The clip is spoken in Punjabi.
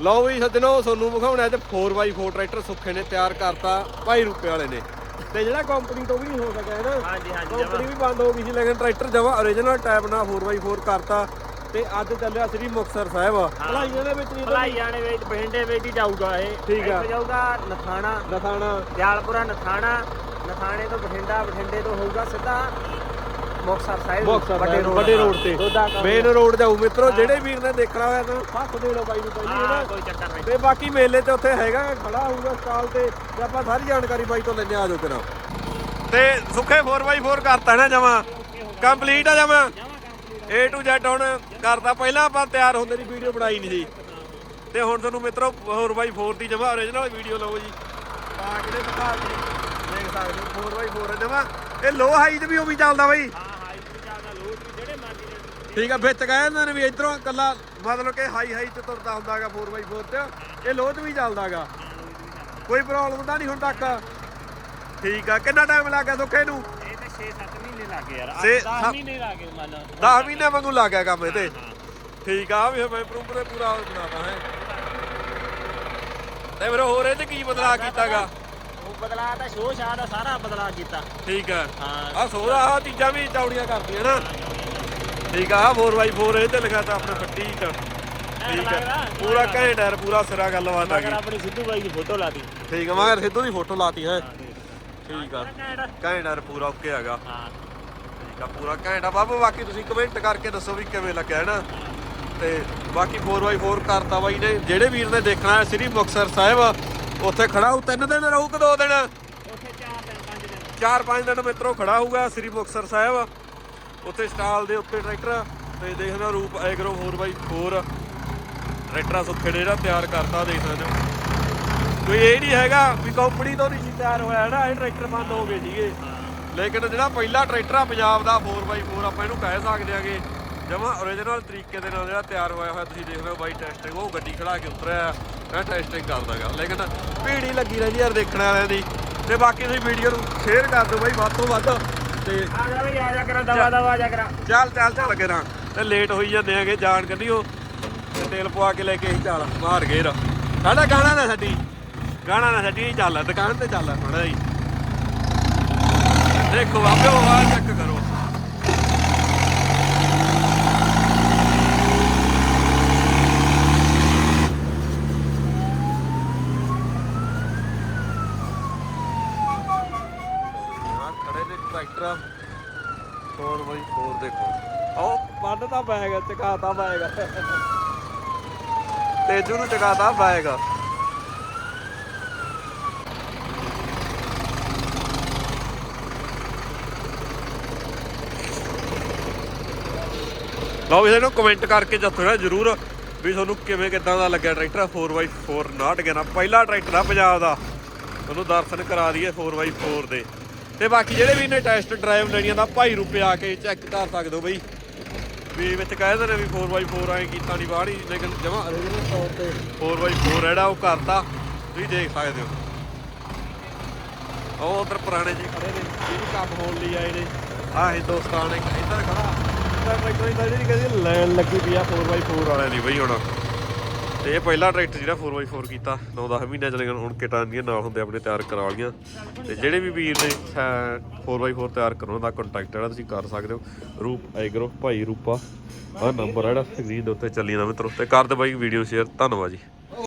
ਲਓ ਵੀ ਸੱਜਣੋ ਤੁਹਾਨੂੰ ਵਿਖਾਉਣਾ ਅੱਜ 4x4 ਟਰੈਕਟਰ ਸੁੱਖੇ ਨੇ ਤਿਆਰ ਕਰਤਾ ਭਾਈ ਰੁਪਏ ਵਾਲੇ ਨੇ। ਤੇ ਜਿਹੜਾ ਕੰਪਨੀ ਤੋਂ ਵੀ ਨਹੀਂ ਹੋ ਸਕਿਆ ਹੈ ਨਾ ਹਾਂਜੀ ਹਾਂਜੀ ਕੰਪਨੀ ਵੀ ਬੰਦ ਹੋ ਗਈ ਸੀ ਲੇਕਿਨ ਟਰੈਕਟਰ ਜਮਾ origignal ਟਾਈਪ ਨਾਲ 4x4 ਕਰਤਾ। ਤੇ ਅੱਜ ਚੱਲਿਆ ਸ੍ਰੀ ਮੁਕਤਸਰ ਸਾਹਿਬ। ਭਲਾਈਆਂ ਦੇ ਵਿੱਚ ਨਹੀਂ ਭਲਾਈਆਂ ਦੇ ਵਿੱਚ ਬਠਿੰਡੇ ਵਿੱਚ ਹੀ ਜਾਊਗਾ ਇਹ। ਠੀਕ ਆ। ਜਾਊਗਾ ਨਥਾਣਾ। ਦਸਾਣਾ ਦਿਆਲਪੁਰਾ ਨਥਾਣਾ। ਨਥਾਣੇ ਤੋਂ ਬਠਿੰਡਾ ਬਠਿੰਡੇ ਤੋਂ ਹੋਊਗਾ ਸਿੱਧਾ ਮੁਕਤਸਰ ਸਾਹਿਬ ਮੁਕਤਸਰ ਵੱਡੇ ਰੋਡ ਤੇ। ਮੇਨ ਰੋਡ ਜਾਊ ਮਿੱਤਰੋ ਜਿਹੜੇ ਵੀਰ ਨੇ ਦੇਖਣਾ ਹੋਇਆ ਤਾਂ ਹੱਥ ਦੇ ਲਓ ਬਾਈ ਨੂੰ ਪਹਿਲੀ ਹੈ ਕੋਈ ਚੱਕਰ ਨਹੀਂ। ਤੇ ਬਾਕੀ ਮੇਲੇ ਤੇ ਉੱਥੇ ਹੈਗਾ ਖੜਾ ਹੋਊਗਾ ਸਟਾਲ ਤੇ। ਤੇ ਆਪਾਂ ਸਾਰੀ ਜਾਣਕਾਰੀ ਬਾਈ ਤੋਂ ਲੈਣੇ ਆ ਜਾਓ ਕਿਰਾ ਤੇ ਸੁੱਖੇ 4x4 ਕਰਤਾ ਨਾ ਜਮਾ। ਕੰਪਲੀਟ ਆ ਜਮਾ। A to Z ਹੁਣ ਕਰਤਾ। ਪਹਿਲਾਂ ਆਪਾਂ ਤਿਆਰ ਹੁੰਦੇ ਦੀ ਵੀਡੀਓ ਬਣਾਈ ਨਹੀਂ ਸੀ। ਤੇ ਹੁਣ ਤੁਹਾਨੂੰ ਮਿੱਤਰੋ 4x4 ਦੀ ਜਮਾ origignal ਵੀਡੀਓ ਲਓ ਜੀ। ਆ ਕਿਹੜੇ ਦਿਖਾ ਜੀ ਦੇਖ ਸਕਦੇ ਹੋ 4x4 ਜਮਾ। ਇਹ ਲੋ ਹਾਈ ਤੇ ਵੀ ਉਹ ਵੀ ਚੱਲਦਾ ਬਾਈ ਹਾਂ ਹਾਂ ਇਸ ਤੋਂ ਜ਼ਿਆਦਾ ਲੋਡ ਵੀ ਜਿਹੜੇ ਮਰਜ਼ੀ ਦੇ ਠੀਕ ਆ ਵਿੱਚ ਕਹਿੰਦੇ ਨੇ ਵੀ ਇਧਰੋਂ ਕੱਲਾ ਮਤਲਬ ਕਿ ਹਾਈ ਹਾਈ ਤੇ ਤੁਰਦਾ ਹੁੰਦਾਗਾ 4x4 ਤੇ। ਇਹ ਤੇ ਵੀ ਚੱਲਦਾਗਾ ਕੋਈ ਪ੍ਰੋਬਲਮ ਤਾਂ ਨਹੀਂ ਹੁਣ ਤੱਕ। ਠੀਕ ਆ ਕਿੰਨਾ ਟਾਈਮ ਲੱਗ ਗਿਆ ਸੁੱਖੇ ਨੂੰ? ਇਹ ਤੇ 6-7 ਮਹੀਨੇ ਲੱਗੇ ਯਾਰ। ਛੇ- 10 ਸੱਤ- ਮਹੀਨੇ ਲੱਗੇ ਮੰਨ ਲਓ। 10 ਮਹੀਨੇ ਵਾਂਗੂ ਲੱਗ ਗਿਆ ਕੰਮ ਇਹ ਤੇ ਠੀਕ ਆ ਵੀ ਮੈਂ ਪ੍ਰੂਫ ਤੇ ਪੂਰਾ ਬਣਾਤਾ ਹੈ। ਤੇ ਫਿਰ ਹੋਰ ਇਹ ਤੇ ਕੀ ਬਦਲਾਅ ਕੀਤਾਗਾ ਬਦਲਾ ਤਾਂ ਸ਼ੋਅ ਸ਼ਾਹ ਦਾ ਸਾਰਾ ਬਦਲਾ ਕੀਤਾ। ਠੀਕ ਆ। ਹਾਂ। ਆ ਸੋਦਾ ਆ ਤੀਜਾ ਵੀ ਚੌੜੀਆਂ ਕਰਦੀਆਂ ਨਾ। ਠੀਕ ਆ 4x4 ਇਹ ਤੇ ਲਿਖਿਆ ਤਾਂ ਆਪਣੇ ਫੱਟੀ ਚ। ਠੀਕ ਆ। ਪੂਰਾ ਘੈਂਟ ਪੂਰਾ ਸਿਰਾ ਗੱਲਬਾਤ ਆ ਗਈ। ਆਪਣੀ ਸਿੱਧੂ ਬਾਈ ਦੀ ਫੋਟੋ ਲਾਤੀ। ਠੀਕ ਆ ਮਗਰ ਸਿੱਧੂ ਦੀ ਫੋਟੋ ਲਾਤੀ ਹੈ। ਠੀਕ ਆ। ਘੈਂਟ। ਘੈਂਟ ਪੂਰਾ ਓਕੇ ਹੈਗਾ। ਹਾਂ। ਠੀਕ ਆ ਪੂਰਾ ਘੈਂਟ ਆ। ਬਾਬੂ ਬਾਕੀ ਤੁਸੀਂ ਕਮੈਂਟ ਕਰਕੇ ਦੱਸੋ ਵੀ ਕਿਵੇਂ ਲੱਗਿਆ ਹੈ ਨਾ ਤੇ ਬਾਕੀ 4x4 ਕਰਤਾ ਬਾਈ ਨੇ। ਜਿਹੜੇ ਵੀਰ ਨੇ ਦੇਖਣਾ ਹੈ ਸ੍ਰੀ ਮੁਕਤਸਰ ਸਾਹਿਬ ਉੱਥੇ ਖੜਾ ਹੋ ਤਿੰਨ ਦਿਨ ਰਹੂ ਕਿ ਦੋ ਦਿਨ? ਉੱਥੇ 4 ਦਿਨ 5 ਦਿਨ। ਚਾਰ ਪੰਜ ਦਿਨ ਮਿੱਤਰੋ ਖੜਾ ਹੋਊਗਾ ਸ੍ਰੀ ਮੁਕਤਸਰ ਸਾਹਿਬ। ਉੱਥੇ ਸਟਾਲ ਦੇ ਉੱਤੇ ਟਰੈਕਟਰ ਤੇ ਦੇਖਣਾ ਰੂਪ ਐਗਰੋ 4x4 ਟਰੈਕਟਰ ਸੁੱਖੇ ਨੇ ਜਿਹੜਾ ਤਿਆਰ ਕਰਦਾ ਦੇਖ ਸਕਦੇ ਹੋ। ਕੋਈ ਇਹ ਨਹੀਂ ਹੈਗਾ ਵੀ ਕੰਪਨੀ ਤੋਂ ਨਹੀਂ ਸੀ ਤਿਆਰ ਹੋਇਆ ਨਾ ਇਹ ਟਰੈਕਟਰ ਬੰਦ ਹੋ ਗਏ। ਸੀਗੇ ਲੇਕਿਨ ਜਿਹੜਾ ਪਹਿਲਾ ਟਰੈਕਟਰ ਆ ਪੰਜਾਬ ਦਾ 4x4 ਆਪਾਂ ਇਹਨੂੰ ਕਹਿ ਸਕਦੇ ਆਂਗੇ। ਜਮਾ origignal ਤਰੀਕੇ ਦੇ ਨਾਲ ਜਿਹੜਾ ਤਿਆਰ ਹੋਇਆ ਹੋਇਆ, ਤੁਸੀਂ ਦੇਖ ਲਓ ਬਾਈ ਟੈਸਟਿੰਗ ਉਹ ਗੱਡੀ ਖੜਾ ਕੇ ਉਤਰਿਆ ਮੈਂ ਟੈਸਟਿੰਗ ਕਰਦਾਗਾ, ਲੇਕਿਨ ਭੀੜ ਹੀ ਲੱਗੀ ਰਹਿੰਦੀ ਯਾਰ ਦੇਖਣ ਵਾਲਿਆਂ ਦੀ। ਤੇ ਬਾਕੀ ਤੁਸੀਂ ਵੀਡੀਓ ਨੂੰ ਸ਼ੇਅਰ ਕਰ ਦਿਓ ਬਾਈ, ਵੱਧ ਤੋਂ ਵੱਧ ਤੇ ਆ ਜਾ ਵੀ ਆ ਜਾ ਕਰਾਂ ਦਵਾ ਦਵਾ ਆ ਜਾ ਕਰਾਂ ਚੱਲ ਚੱਲ ਚੱਲ ਲੱਗੇ ਰਾਂ। ਤੇ ਲੇਟ ਹੋਈ ਜਾਂਦੇ ਆਗੇ ਜਾਣ ਕੱਢਿਓ ਤੇ ਤੇਲ ਪਵਾ ਕੇ ਲੈ ਕੇ ਅਸੀਂ ਚੱਲ ਮਾਰ ਗੇਰ ਸਾਡਾ ਗਾਣਾ ਨਾ ਛੱਡੀ। ਗਾਣਾ ਨਾ ਛੱਡੀ, ਚੱਲ, ਦੁਕਾਨ ਤੇ ਚੱਲ ਥੋੜਾ ਜੀ ਦੇਖੋ, ਆਪੇ ਆਵਾਜ਼ ਚੈੱਕ ਕਰੋ ਯਾਰ ਖੜੇ ਨੇ ਟਰੈਕਟਰ ਹੋਰ ਬਈ ਹੋਰ ਦੇਖੋ। ਆਓ ਬੰਦ ਤਾਂ ਬੈਗ ਚਕਾਤਾ ਬੈਗ। ਤੇਜੂ ਨੂੰ ਚਕਾਤਾ ਬੈਗ। ਲਓ ਵੀ ਇਹਨੂੰ ਕਮੈਂਟ ਕਰਕੇ ਦੱਸੋ ਨਾ ਜਰੂਰ ਵੀ ਤੁਹਾਨੂੰ ਕਿਵੇਂ ਕਿਦਾਂ ਦਾ ਲੱਗਿਆ ਟਰੈਕਟਰ 4x4 ਨਾਟ ਗਿਆ ਨਾ ਪਹਿਲਾ ਟਰੈਕਟਰ ਆ ਪੰਜਾਬ ਦਾ। ਤੁਹਾਨੂੰ ਦਰਸ਼ਨ ਕਰਾ ਦਈਏ 4x4 ਦੇ। ਤੇ ਬਾਕੀ ਜਿਹੜੇ ਵੀ ਨੇ ਟੈਸਟ ਡਰਾਈਵ ਲੈਣੀਆਂ ਦਾ ਭਾਈ ਰੁਪਏ ਆ ਕੇ ਚੈੱਕ ਕਰ ਸਕਦੇ ਹੋ ਬਈ। ਵੀ ਵਿੱਚ ਕਹਿੰਦੇ ਨੇ ਵੀ 4x4 ਐ ਕੀਤਾ ਨਹੀਂ ਬਾਹੜੀ ਲੇਕਿਨ ਜਮਾ original ਤੌਰ ਤੇ। 4x4 ਜਿਹੜਾ ਉਹ ਕਰਤਾ, ਤੁਸੀਂ ਦੇਖ ਸਕਦੇ ਹੋ। ਉਹ ਉਧਰ ਪੁਰਾਣੇ ਜੀ ਖੜੇ ਨੇ ਇਹ ਵੀ ਕੰਮ ਹੋਣ ਲਈ ਆਏ ਨੇ। ਆਹ ਹਿੰਦੁਸਤਾਨ ਇੱਕ ਇੱਧਰ ਖੜਾ। ਟਰੈਕਟਰ ਇਹਦਾ ਜਿਹੜੀ ਕਹਿੰਦੀ ਲਾਈਨ ਲੱਗੀ ਪਈ ਆ 4x4 ਵਾਲਿਆਂ ਦੀ ਬਈ ਹੁਣ। ਤੇ ਇਹ ਪਹਿਲਾ ਟਰੈਕਟਰ ਜਿਹੜਾ 4x4 ਕੀਤਾ 9-10 ਮਹੀਨੇ ਚਲੇ ਗਏ ਹੁਣ ਕਿਟਾਂ ਦੀਆਂ ਨਾਲ ਹੁੰਦੇ ਆਪਣੇ ਤਿਆਰ ਕਰਾ ਲਈਆਂ। ਤੇ ਜਿਹੜੇ ਵੀ ਵੀਰ ਨੇ ਅਹ, 4x4 ਤਿਆਰ ਕਰਾਉਣ ਦਾ ਕੰਟੈਕਟ ਜਿਹੜਾ ਤੁਸੀਂ ਕਰ ਸਕਦੇ ਹੋ। ਰੂਪ ਐਗਰੋ ਭਾਈ ਰੂਪਾ ਆਹ ਨੰਬਰ ਜਿਹੜਾ ਸਕਰੀਨ ਦੇ ਉੱਤੇ ਚੱਲੀ ਜਾਂਦਾ ਮਿੱਤਰੋ। ਤੇ ਕਰ ਦੇ ਬਾਈ ਵੀਡੀਓ ਸ਼ੇਅਰ ਧੰਨਵਾਦ ਜੀ।